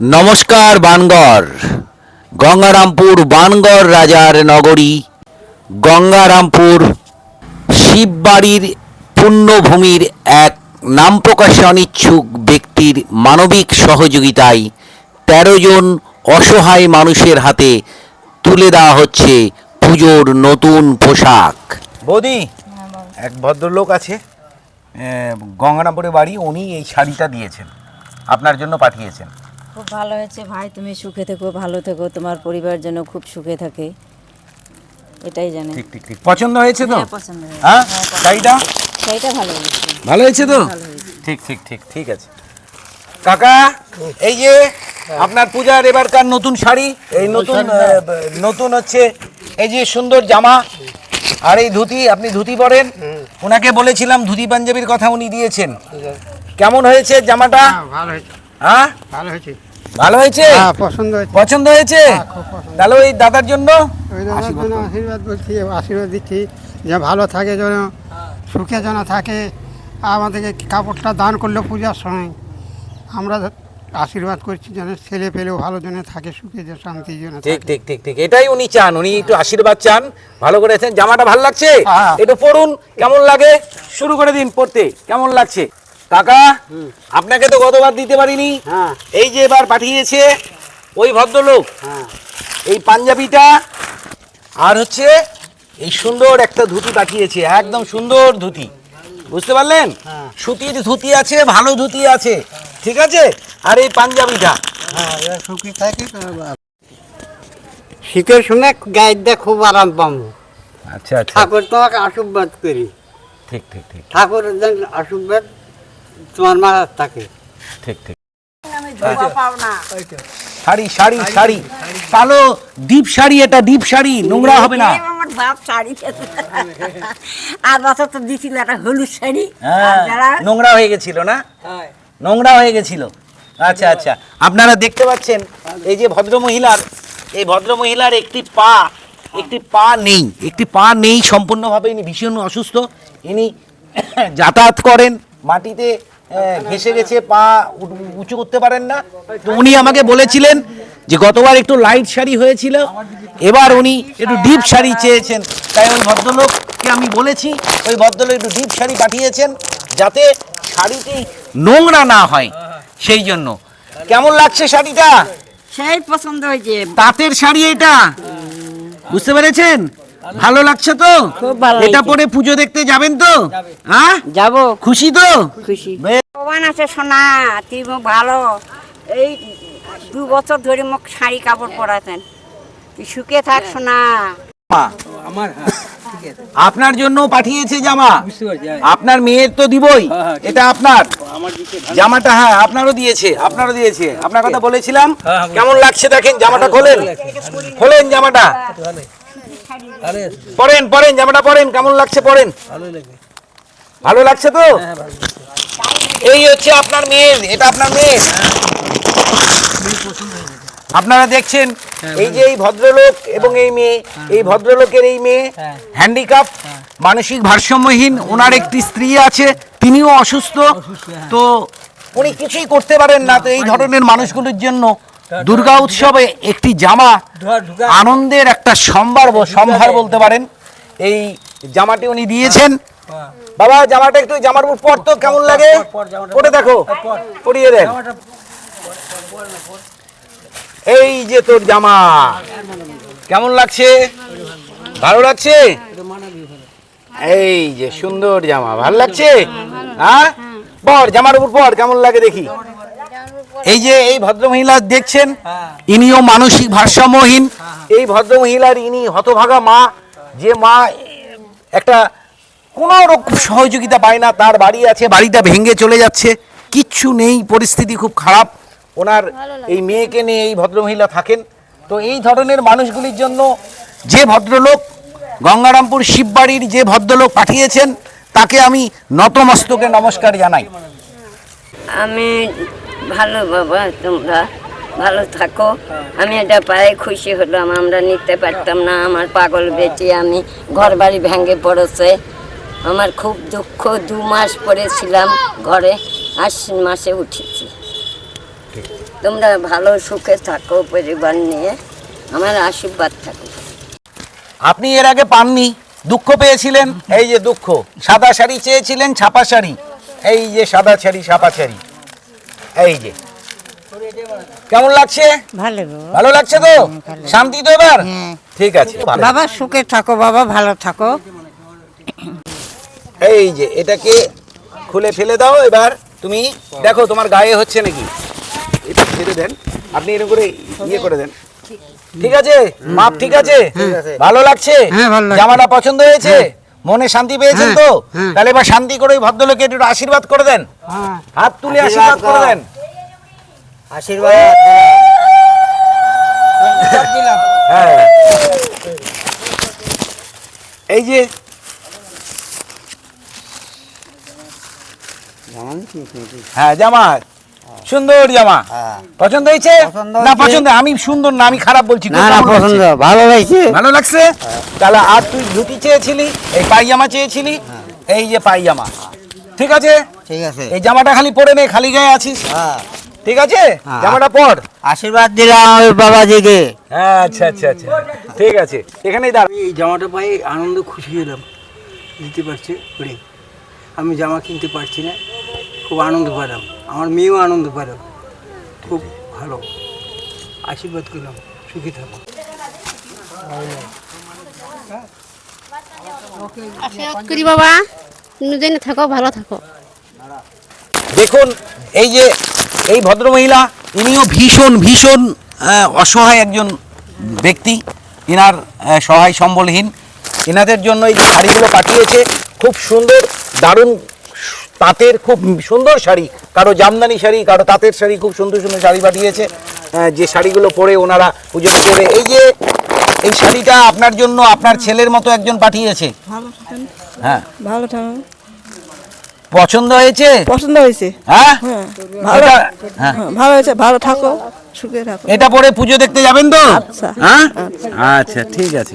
নমস্কার বানগড় গঙ্গারামপুর বানগড় রাজার নগরী। গঙ্গারামপুর শিববাড়ির পুণ্যভূমির এক নাম প্রকাশে অনিচ্ছুক ব্যক্তির মানবিক সহযোগিতায় তেরো জন অসহায় মানুষের হাতে তুলে দেওয়া হচ্ছে পুজোর নতুন পোশাক। বৌদি, এক ভদ্রলোক আছে গঙ্গারামপুরে বাড়ি, উনি এই শাড়িটা দিয়েছেন, আপনার জন্য পাঠিয়েছেন। খুব ভালো হয়েছে। ভাই তুমি সুখে থেকো ভালো থেকো। তোমার পরিবার যেন খুব সুখে থাকে। এটাই জানি। ঠিক ঠিক ঠিক। পছন্দ হয়েছে তো? হ্যাঁ, পছন্দ হ্যাঁ? শাড়িটা? সেইটা ভালো হয়েছে। ভালো হয়েছে তো? ঠিক ঠিক ঠিক ঠিক আছে। কাকা এই যে আপনার পূজার এবারকার নতুন শাড়ি এই নতুন নতুন হচ্ছে এই যে সুন্দর জামা আর এই ধুতি আপনি ধুতি পরেন। ওনাকে বলেছিলাম ধুতি পাঞ্জাবির কথা উনি দিয়েছেন। কেমন হয়েছে জামাটা? হ্যাঁ, ভালো হয়েছে। হ্যাঁ? ভালো হয়েছে। ভালো হয়েছে? হ্যাঁ পছন্দ হয়েছে। পছন্দ হয়েছে? তাহলে ওই দাদার জন্য? ওই দাদার জন্য আশীর্বাদ বলছি আশীর্বাদ দিচ্ছি যে ভালো থাকে যেন সুখে যেন থাকে। আমাদেরকে কাপড়টা দান করল পূজার সময়। আমরা আশীর্বাদ করছি যেন ছেলে পেলেও ভালো যেন থাকে সুখে যে শান্তি যেন ঠিক ঠিক ঠিক ঠিক। এটাই উনি চান উনি একটু আশীর্বাদ চান। ভালো করেছেন। জামাটা ভালো লাগছে? হ্যাঁ। একটু পড়ুন কেমন লাগে? শুরু করে দিন পড়তে কেমন লাগছে? কাকা আপনাকে তো গতবার দিতে পারিনি। হ্যাঁ। এই যে এবার পাঠিয়েছে ওই ভদ্রলোক। হ্যাঁ। এই পাঞ্জাবিটা আর হচ্ছে এই সুন্দর একটা ধুতি পাঠিয়েছে একদম সুন্দর ধুতি। বুঝতে পারলেন? হ্যাঁ। সুতির ধুতি আছে ভালো ধুতি আছে। ঠিক আছে? আর এই পাঞ্জাবিটা। শীতের সময় গায়ের খুব আরাম পাবো। আচ্ছা আচ্ছা। ঠাকুর তোমাকে আশীর্বাদ করি। ঠিক ঠিক ঠিক। ঠাকুরের যেন আশীর্বাদ তোমার মাথার থাকে। ঠিক ঠিক। শাড়ি শাড়ি শাড়ি কালো ডিপ শাড়ি এটা ডিপ শাড়ি নোংরা হবে না। আমার বাপ শাড়ি। আর বছর তো দিছিল একটা হলুদ শাড়ি। হ্যাঁ আর যারা নোংরা হয়ে গেছিল না? নোংরা হয়ে গেছিল। আচ্ছা আচ্ছা। আপনারা দেখতে পাচ্ছেন এই যে ভদ্র মহিলার এই ভদ্র মহিলার একটি পা একটি পা নেই। একটি পা নেই সম্পূর্ণভাবে ইনি ভীষণ অসুস্থ। ইনি যাতায়াত করেন। মাটিতে ঘেসে গেছে পা উঁচু- উঁচু করতে পারেন না। তো উনি আমাকে বলেছিলেন যে গতবার একটু লাইট শাড়ি হয়েছিল এবার উনি একটু ডিপ শাড়ি চেয়েছেন। তাই ওই ভদ্রলোককে আমি বলেছি ওই ভদ্রলোক একটু ডিপ শাড়ি পাঠিয়েছেন যাতে শাড়িটি নোংরা না হয় সেই জন্য। কেমন লাগছে শাড়িটা? সেই পছন্দ হয়েছে। তাঁতের শাড়ি এটা? বুঝতে পেরেছেন? ভালো লাগছে তো? এটা পরে পুজো দেখতে যাবেন তো? হ্যাঁ? যাব। খুশি তো? খুশি। ভগবান আছে সোনা তুই ভালো। এই দু বছর ধরে মুখ শাড়ি কাপড় পরাতেন। তুই সুখে থাক সোনা। আপনার জন্য পাঠিয়েছে জামা। আপনার মেয়ের তো দিবই। এটা আপনার। জামাটা হ্যাঁ আপনারও দিয়েছে আপনারও দিয়েছে। আপনার কথা বলেছিলাম। কেমন লাগছে দেখেন জামাটা খোলেন? খোলেন জামাটা। পরেন পরেন জামাটা পরেন কেমন লাগছে পরেন ভালো লাগছে তো? এই হচ্ছে আপনার মেয়ের এটা আপনার মেয়ে আপনারা দেখছেন এই যে এই ভদ্রলোক এবং এই মেয়ে এই ভদ্রলোকের এই মেয়ে হ্যান্ডিক্যাপ মানসিক ভারসাম্যহীন ওনার একটি স্ত্রী আছে তিনিও অসুস্থ। তো উনি কিছুই করতে পারেন না তো এই ধরনের মানুষগুলোর জন্য দুর্গা উৎসবে একটি জামা আনন্দের একটা সম্ভার সম্ভার বলতে পারেন। এই জামাটি উনি দিয়েছেন। বাবা জামাটা একটু জামার উপর পর তো কেমন লাগে? পরে দেখো। পরিয়ে দেন। এই যে তোর জামা। কেমন লাগছে? ভালো লাগছে? এই যে সুন্দর জামা। ভালো লাগছে? হ্যাঁ। পর জামার উপর পর কেমন লাগে দেখি? এই যে এই ভদ্র মহিলা দেখছেন ইনিও মানসিক ভারসাম্যহীন। এই ভদ্র মহিলার ইনি হতভাগা মা যে মা একটা কোনো রকম সহযোগিতা পায় না তার বাড়ি আছে বাড়িটা ভেঙে চলে যাচ্ছে কিচ্ছু নেই পরিস্থিতি খুব খারাপ। ওনার এই মেয়েকে নিয়ে এই ভদ্রমহিলা থাকেন। তো এই ধরনের মানুষগুলির জন্য যে ভদ্রলোক গঙ্গারামপুর শিববাড়ির যে ভদ্রলোক পাঠিয়েছেন তাকে আমি নতমস্তকে নমস্কার জানাই। আমি ভালো বাবা তোমরা ভালো থাকো। আমি এটা পায়ে খুশি হলাম আমরা নিতে পারতাম না আমার পাগল বেটি আমি ঘর বাড়ি ভেঙে পড়েছে। আমার খুব দুঃখ দু মাস পরে ছিলাম ঘরে আশ্বিন মাসে উঠেছি। তোমরা ভালো সুখে থাকো পরিবার নিয়ে আমার আশীর্বাদ থাকো আপনি এর আগে পাননি দুঃখ পেয়েছিলেন? এই যে দুঃখ সাদা শাড়ি চেয়েছিলেন ছাপা শাড়ি। এই যে সাদা শাড়ি ছাপা শাড়ি। এই যে। কেমন লাগছে? ভালো ভালো লাগছে তো? শান্তি তো এবার? ঠিক আছে। বাবা সুখে থাকো বাবা ভালো থাকো। এই যে এটাকে খুলে ফেলে দাও এবার। তুমি দেখো তোমার গায়ে হচ্ছে নাকি? এটা ছেড়ে দেন। আপনি এরকম করে ইয়ে করে দেন। ঠিক আছে? মাপ ঠিক আছে? ভালো লাগছে? হ্যাঁ, ভালো লাগছে। জামাটা পছন্দ হয়েছে? মনে শান্তি পেয়েছেন হ্যাঁ, তো? হ্যাঁ। তাহলে এবার শান্তি করে ওই ভদ্রলোকে একটু আশীর্বাদ করে দেন। হ্যাঁ। হাত তুলে আশীর্বাদ করে দেন। হ্যাঁ। এই যে হ্যাঁ জামা সুন্দর জামা। পছন্দ হয়েছে? না পছন্দ আমি সুন্দর না আমি খারাপ বলছি কেমন লাগছে? ভালো লাগছে। ভালো লাগছে? তাহলে আর তুই ধুতি চেয়েছিলি এই পায়জামা চেয়েছিলি এই যে পায়জামা। ঠিক আছে? ঠিক আছে। এই জামাটা খালি পরে নে খালি গায়ে আছিস। হ্যাঁ। ঠিক আছে? হ্যাঁ। জামাটা পর। আশীর্বাদ দিলাম ওই বাবাজিকে। হ্যাঁ আচ্ছা আচ্ছা আচ্ছা। ঠিক আছে। এখানেই দাঁড়া। এই জামাটা পাই আনন্দ খুশি হলাম। দিতে পারছে? আমি জামা কিনতে পারছি না। খুব আনন্দ পেলাম। আমার মেয়েও আনন্দ পেল। খুব ভালো। আশীর্বাদ করলাম। সুখী থাকো আশীর্বাদ করি বাবা থাকো ভালো থাকো। দেখুন এই যে এই ভদ্রমহিলা ইনিও ভীষণ ভীষণ অসহায় একজন ব্যক্তি। ইনার আহ, সহায় সম্বলহীন। এনাদের জন্য এই যে শাড়িগুলো পাঠিয়েছে খুব সুন্দর দারুণ তাঁতের খুব সুন্দর শাড়ি কারও জামদানি শাড়ি কারও তাঁতের শাড়ি খুব সুন্দর সুন্দর শাড়ি পাঠিয়েছে। যে শাড়িগুলো পরে ওনারা পুজো করবে এই যে এই শাড়িটা আপনার জন্য আপনার ছেলের মতো একজন পাঠিয়েছে। হ্যাঁ। ভালো পছন্দ হয়েছে? পছন্দ হয়েছে। হ্যাঁ? ভালো হ্যাঁ। হ্যাঁ, ভালো হয়েছে। ভালো থাকো সুখে থাকো। এটা পরে পুজো দেখতে যাবেন তো? আচ্ছা। হ্যাঁ? আচ্ছা ঠিক আছে।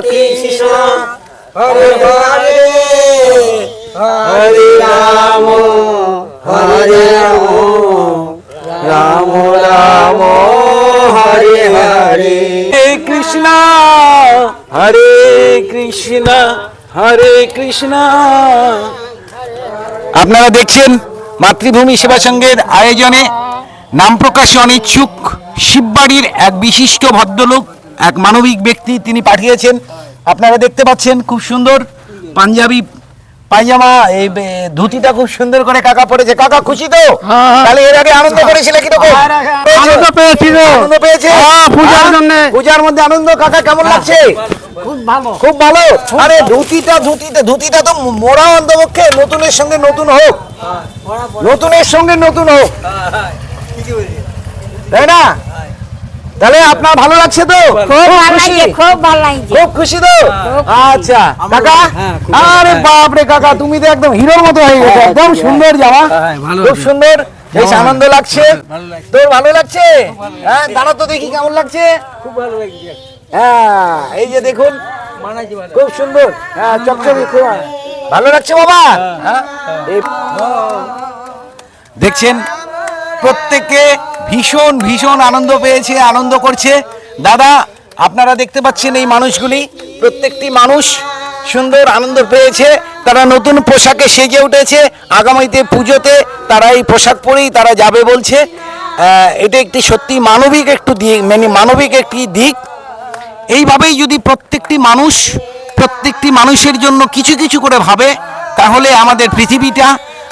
কৃষ্ণ হরে রাম হরে রাম রাম হরে কৃষ্ণ হরে কৃষ্ণ হরে কৃষ্ণ। আপনারা দেখছেন মাতৃভূমি সেবা সংঘের আয়োজনে নাম প্রকাশে অনিচ্ছুক শিববাড়ির এক বিশিষ্ট ভদ্রলোক এক মানবিক ব্যক্তি তিনি পাঠিয়েছেন। আপনারা দেখতে পাচ্ছেন খুব সুন্দর পাঞ্জাবি পায়জামা এই ধুতিটা খুব সুন্দর করে কাকা পড়েছে কাকা খুশি তো? তাহলে এর আগে আনন্দ করেছিল কীরকম আনন্দ পেয়েছি। আনন্দ পেয়েছে হ্যাঁ, পূজার হ্যাঁ? জন্যে। পূজার মধ্যে আনন্দ কাকা কেমন লাগছে? খুব ভালো। খুব ভালো? আরে ধুতিটা ধুতিটা ধুতিটা তো মোড়া অন্তপক্ষে নতুনের সঙ্গে নতুন হোক। নতুনের সঙ্গে নতুন হোক। তাই না? তাহলে আপনার ভালো লাগছে তো? খুব ভালো খুশি? লাগছে খুব ভালো লাগছে। খুব খুশি তো? আচ্ছা কাকা? আরে বাপ রে কাকা তুমি তো একদম হিরোর মতো হয়ে গেছো একদম সুন্দর জামা। খুব সুন্দর বেশ আনন্দ লাগছে। তোর ভালো লাগছে? হ্যাঁ দাঁড়া তো দেখি কেমন লাগছে। খুব ভালো লাগছে। হ্যাঁ এই যে দেখুন খুব সুন্দর। হ্যাঁ চকচকে খুব ভালো। লাগছে বাবা? হ্যাঁ দেখছেন প্রত্যেকে ভীষণ ভীষণ আনন্দ পেয়েছে, আনন্দ করছে। দাদা, আপনারা দেখতে পাচ্ছেন এই মানুষগুলি। প্রত্যেকটি মানুষ সুন্দর আনন্দ পেয়েছে। তারা নতুন পোশাকে সেজে উঠেছে। আগামীতে পুজোতে তারা এই পোশাক পরেই তারা যাবে বলছে। এটা একটি সত্যি মানবিক একটু দিক মানে মানবিক একটি দিক। এইভাবেই যদি প্রত্যেকটি মানুষ, প্রত্যেকটি মানুষের জন্য কিছু কিছু করে ভাবে, তাহলে আমাদের পৃথিবীটা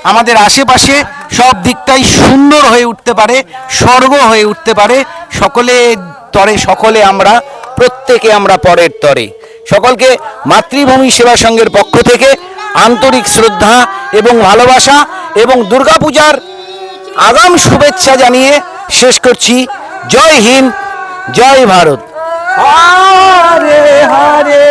আমাদের আশেপাশে সব দিকটাই সুন্দর হয়ে উঠতে পারে, স্বর্গ হয়ে উঠতে পারে। সকলে তরে, সকলে আমরা, প্রত্যেকে আমরা পরের তরে। সকলকে মাতৃভূমি সেবা সংঘের পক্ষ থেকে আন্তরিক শ্রদ্ধা এবং ভালোবাসা এবং দুর্গাপূজার আগাম শুভেচ্ছা জানিয়ে শেষ করছি। জয় হিন্দ, জয় ভারত। হরে হরে